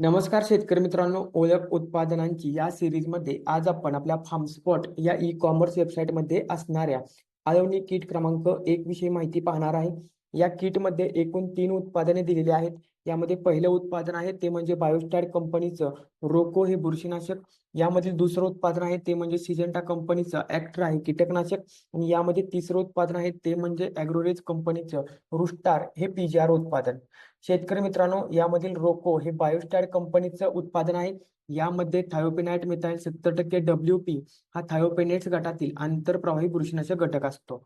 नमस्कार शेतकरी मित्रांनो ओळख उत्पादनांची या सिरीजमध्ये आज आपण आपल्या फार्मस्पॉट या ई कॉमर्स वेबसाईटमध्ये असणाऱ्या आळवणी किट क्रमांक एक विषयी माहिती पाहणार आहे. या किटमध्ये एकूण तीन उत्पादने दिलेली आहेत. यामध्ये पहिलं उत्पादन आहे ते म्हणजे बायोस्टॅट कंपनीचं रोको हे बुरशीनाशक. यामधील दुसरं उत्पादन आहे ते म्हणजे सिजेंटा कंपनीचं ऍक्ट्रा आहे कीटकनाशक. आणि यामध्ये तिसरं उत्पादन आहे ते म्हणजे अॅग्रोरेज कंपनीचं रुस्टार हे पीजीआर उत्पादन. शेतकरी मित्रांनो यामधील रोको हे बायोस्टॅट कंपनीचं उत्पादन आहे. यामध्ये थायोपेनाइट मिथाइल सत्तर टक्के डब्ल्यू पी हा थायोपेनेट्स गटातील आंतरप्रवाही बुरशीनाशक घटक असतो.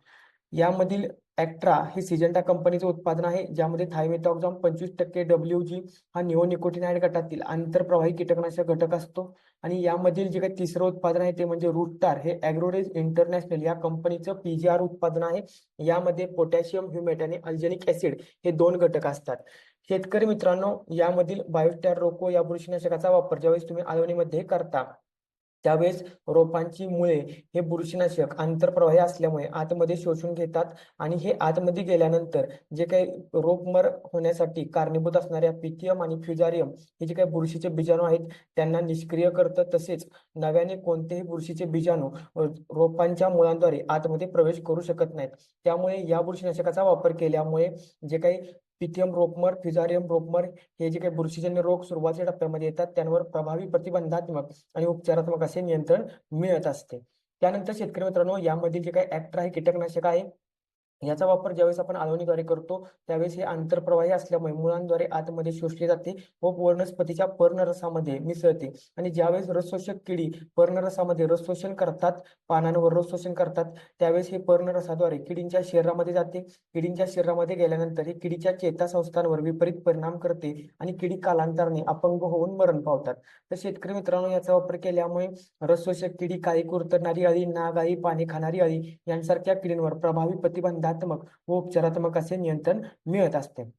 यामधील ॲक्ट्रा हे सिजेंटा कंपनीचं उत्पादन आहे ज्यामध्ये थायमेटॉक्झॉम पंचवीस टक्के डब्ल्यू जी हा निओनिकोटिनाइड गटातील आंतरप्रवाही कीटकनाशक घटक असतो. आणि यामधील जे काही तिसरं उत्पादन आहे ते म्हणजे रुस्टार हे ॲग्रोरेज इंटरनॅशनल या कंपनीचं पीजीआर उत्पादन आहे. यामध्ये पोटॅशियम ह्युमेट आणि अल्जेनिक ऍसिड हे दोन घटक असतात. शेतकरी मित्रांनो यामधील बायोस्टॅर रोको या बुरशीनाशकाचा वापर ज्यावेळेस तुम्ही आळवणीमध्ये करता त्यावेळेस रोपांची मुळे हे बुरशीनाशक आंतरप्रवाही असल्यामुळे आतमध्ये शोषून घेतात आणि हे आतमध्ये गेल्यानंतर जे काही रोपमर होण्यासाठी कारणीभूत असणाऱ्या पिथियम आणि फ्युजारियम हे जे काही बुरशीचे बीजाणू आहेत त्यांना निष्क्रिय करतं. तसेच नव्याने कोणतेही बुरशीचे बीजाणू रोपांच्या मुळांद्वारे आतमध्ये प्रवेश करू शकत नाहीत. त्यामुळे या बुरशीनाशकाचा वापर केल्यामुळे जे काही पिथियम रोपमर फिजारियम रोपमर हे जे काही बुरशीजन्य रोग सुरुवातीच्या टप्प्यामध्ये येतात त्यांवर प्रभावी प्रतिबंधात्मक आणि उपचारात्मक असे नियंत्रण मिळत असते. त्यानंतर शेतकरी मित्रांनो यामधील जे काही ऍक्ट्रा हे कीटकनाशक आहे याचा वापर ज्यावेळेस आपण आळवणीद्वारे करतो त्यावेळेस हे आंतरप्रवाही असल्यामुळे मुळांद्वारे आतमध्ये शोषले जाते व वनस्पतीच्या पर्णरसामध्ये मिसळते. आणि ज्यावेळेस रसशोषक किडी पर्णरसामध्ये रसशोषण करतात पानांवर रसशोषण करतात त्यावेळेस हे पर्णरसाद्वारे किडींच्या शरीरामध्ये जाते. किडींच्या शरीरामध्ये गेल्यानंतर हे किडीच्या चेतासंस्थांवर विपरीत परिणाम करते आणि किडी कालांतराने अपंग होऊन मरण पावतात. तर शेतकरी मित्रांनो याचा वापर केल्यामुळे रसशोषक किडी काळी कुरतरणारी अळी नाग अळी पाने खाणारी अळी यांसारख्या किडींवर प्रभावी प्रतिबंधात्मक व उपचारात्मक असे नियंत्रण मिळत असते.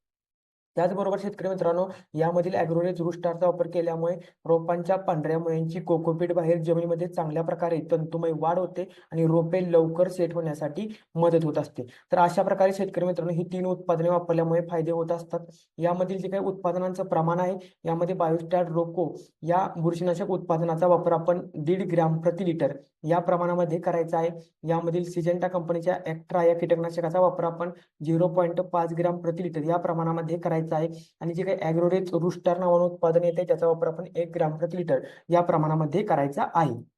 त्याचबरोबर शेतकरी मित्रांनो यामधील ॲग्रोरेज रुस्टारचा वापर केल्यामुळे रोपांच्या पांढऱ्या मुळ्यांची कोकोपीट बाहेर जमिनीमध्ये चांगल्या प्रकारे तंतुमय वाढ होते आणि रोपे लवकर सेट होण्यासाठी मदत होत असते. तर अशा प्रकारे शेतकरी मित्रांनो ही तीन उत्पादने वापरल्यामुळे फायदे होत असतात. यामधील जे काही उत्पादनांचं प्रमाण आहे यामध्ये बायोस्टार रोको या बुरशीनाशक उत्पादनाचा वापर आपण दीड ग्रॅम प्रति लिटर या प्रमाणामध्ये करायचा आहे. यामधील सिजेंटा कंपनीच्या ॲक्ट्रा या कीटकनाशकाचा वापर आपण झिरो पॉईंट पाच ग्राम प्रति लिटर या प्रमाणामध्ये करायचा आहे. आणि जे काही ॲग्रोरेज रुस्टार नावानं उत्पादन येते त्याचा वापर आपण एक ग्राम प्रति लिटर या प्रमाणामध्ये करायचा आहे.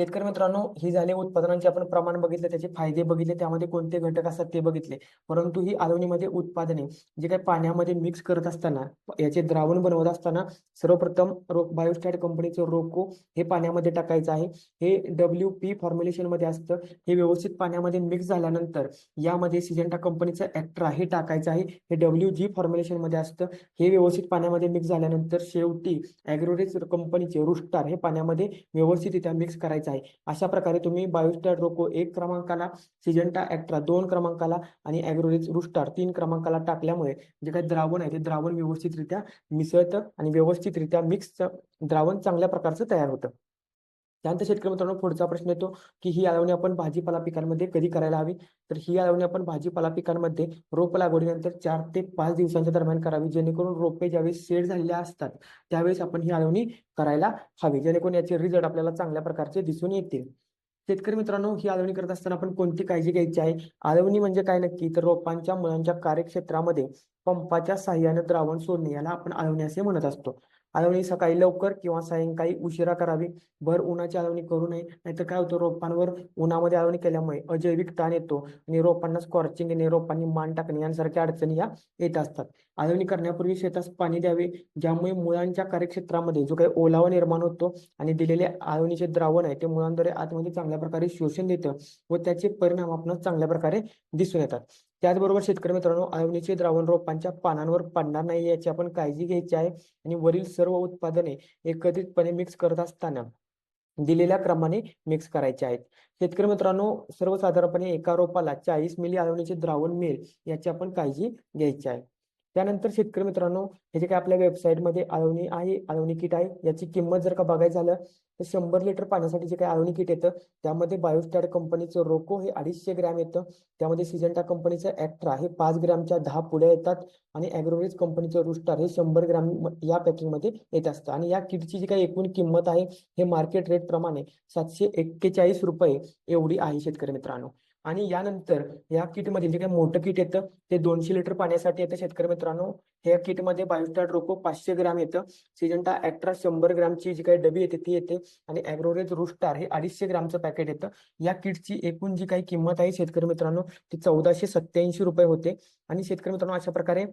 शेतकरी मित्रांनो ही झाले उत्पादनांचे आपण प्रमाण बघितले त्याचे फायदे बघितले त्यामध्ये कोणते घटक असतात ते बघितले. परंतु ही आलवणीमध्ये उत्पादने जे काही पाण्यामध्ये मिक्स करत असताना याचे द्रावण बनवत असताना सर्वप्रथम रो बायोस्टॅट कंपनीचं रोको हे पाण्यामध्ये टाकायचं आहे. हे डब्ल्यू पी फॉर्म्युलेशनमध्ये असतं. हे व्यवस्थित पाण्यामध्ये मिक्स झाल्यानंतर यामध्ये सिजेंटा कंपनीचं ॲक्ट्रा हे टाकायचं आहे. हे डब्ल्यू जी फॉर्म्युलेशनमध्ये असतं. हे व्यवस्थित पाण्यामध्ये मिक्स झाल्यानंतर शेवटी ॲग्रोरेज कंपनीचे रुस्टार हे पाण्यामध्ये व्यवस्थितरित्या मिक्स करायचं आहे. अशा प्रकारे तुम्ही बायोस्टॅट रोको एक क्रमांकाला सिजेंटा ॲक्ट्रा दोन क्रमांकाला आणि ॲग्रोरेज रुस्टार तीन क्रमांकाला टाकल्यामुळे जे काही द्रावण आहे ते द्रावण व्यवस्थितरित्या मिसळतं आणि व्यवस्थितरित्या मिक्स द्रावण चांगल्या प्रकारचं तयार होतं. त्यानंतर शेतकरी मित्रांनो पुढचा प्रश्न येतो की ही आळवणी आपण भाजीपाला पिकांमध्ये कधी करायला हवी? तर ही आळवणी आपण भाजीपाला पिकांमध्ये रोप लागवडीनंतर चार ते पाच दिवसांच्या दरम्यान करावी जेणेकरून रोपे ज्यावेळेस सेट झालेले असतात त्यावेळेस आपण ही आळवणी करायला हवी जेणेकरून याचे रिझल्ट आपल्याला चांगल्या प्रकारचे दिसून येतील. शेतकरी मित्रांनो ही आळवणी करत असताना आपण कोणती काळजी घ्यायची आहे? आळवणी म्हणजे काय नक्की? तर रोपांच्या मुळांच्या कार्यक्षेत्रामध्ये पंपाच्या साह्याने द्रावण सोडणे याला आपण आळवणी असे म्हणत असतो. आळवणी सकाळी लवकर किंवा सायंकाळी उशिरा करावी. भर उन्हाची आळवणी करू नये. नाहीतर काय होतं? रोपांवर उन्हामध्ये आळवणी केल्यामुळे अजैविक ताण येतो आणि रोपांना स्कॉर्चिंग येणे रोपांनी मान टाकणे यांसारख्या अडचणी या येत असतात. आळवणी करण्यापूर्वी शेतास पाणी द्यावे ज्यामुळे मुळांच्या कार्यक्षेत्रामध्ये जो काही ओलावा निर्माण होतो आणि दिलेले आळवणीचे द्रावण आहे ते मुळांद्वारे आतमध्ये चांगल्या प्रकारे शोषण देतं व त्याचे परिणाम आपण चांगल्या प्रकारे दिसून येतात. त्याचबरोबर शेतकरी मित्रांनो आळवणीचे द्रावण रोपांच्या पानांवर पडणार नाही याची आपण काळजी घ्यायची आहे आणि वरील सर्व उत्पादने एकत्रितपणे मिक्स करत असताना दिलेल्या क्रमाने मिक्स करायचे आहेत. शेतकरी मित्रांनो सर्वसाधारणपणे एका रोपाला चाळीस मिली आळवणीचे द्रावण मिळेल याची आपण काळजी घ्यायची आहे. त्यानंतर शेतकरी मित्रांनो हे जे काही आपल्या वेबसाईटमध्ये आळवणी आहे आळवणी किट आहे याची किंमत जर का बघायचं झालं तर शंभर लिटर पाण्यासाठी जे काही आळवणी किट येतं त्यामध्ये बायोस्टार कंपनीचं रोको हे अडीचशे ग्रॅम येतं. त्यामध्ये सिजंटा कंपनीचं ॲक्ट्रा हे पाच ग्रॅमच्या दहा पुड्या येतात आणि ॲग्रोवेज कंपनीचं रुस्टार हे शंभर ग्रॅम या पॅकिंगमध्ये येत असतं. आणि या किटची जी काही एकूण किंमत आहे हे मार्केट रेट प्रमाणे सातशे एक्केचाळीस रुपये एवढी आहे शेतकरी मित्रांनो. आणि यानंतर या किटमध्ये जे काही मोठं किट येतं ते दोनशे लिटर पाण्यासाठी येतं शेतकरी मित्रांनो. ह्या किटमध्ये बायोस्टार रोको पाचशे ग्रॅम येतं. सिजंटा ॲक्ट्रा शंभर ग्रॅमची जी काही डबी येते ती येते. आणि ॲग्रोरेज रुस्टार हे अडीचशे ग्रॅमचं पॅकेट येतं. या किटची एकूण जी काही किंमत आहे शेतकरी मित्रांनो ती चौदाशे सत्याऐंशी रुपये होते. आणि शेतकरी मित्रांनो अशा प्रकारे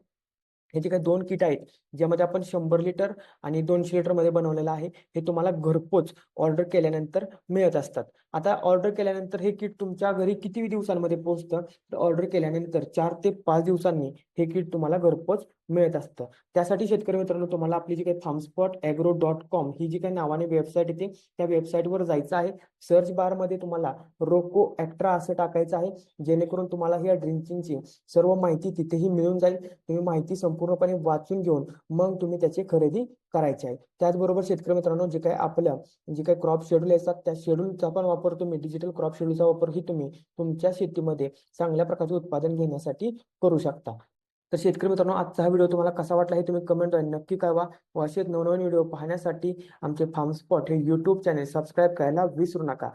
हे जे काही दोन किट आहेत ज्यामध्ये आपण शंभर लिटर आणि दोनशे लिटरमध्ये बनवलेलं आहे हे तुम्हाला घरपोच ऑर्डर केल्यानंतर मिळत असतात. आता ऑर्डर केल्यानंतर हे किट तुमच्या घरी किती दिवसांमध्ये पोहोचतं? तर ऑर्डर केल्यानंतर चार ते पाच दिवसांनी हे किट तुम्हाला घरपोच मिळत असतं. त्यासाठी शेतकरी मित्रांनो तुम्हाला आपली जी काही farm spot agro dot com ही जी काही नावाने वेबसाईट येते त्या वेबसाईटवर जायचं आहे. सर्च बारमध्ये तुम्हाला रोको ॲक्ट्रा असं टाकायचं आहे जेणेकरून तुम्हाला या ड्रिंकिंगची सर्व माहिती तिथेही मिळून जाईल. तुम्ही माहिती संपूर्णपणे वाचून घेऊन मग तुम्ही त्याची खरेदी करायची आहे. त्याचबरोबर शेतकरी मित्रांनो जे काही आपलं जे काही क्रॉप शेड्यूल असतात त्या शेड्यूलचा पण वापर तुम्ही डिजिटल क्रॉप शेड्यूलचा वापरही तुम्ही तुमच्या शेतीमध्ये चांगल्या प्रकारचे उत्पादन घेण्यासाठी करू शकता. तर शेतकरी मित्रांनो आजचा हा व्हिडिओ तुम्हाला कसा वाटला हे तुम्ही कमेंटद्वारे नक्की कळवा. व असेच नवनवीन व्हिडिओ पाहण्यासाठी आमचे फार्म स्पॉट हे यूट्यूब चॅनेल सबस्क्राईब करायला विसरू नका.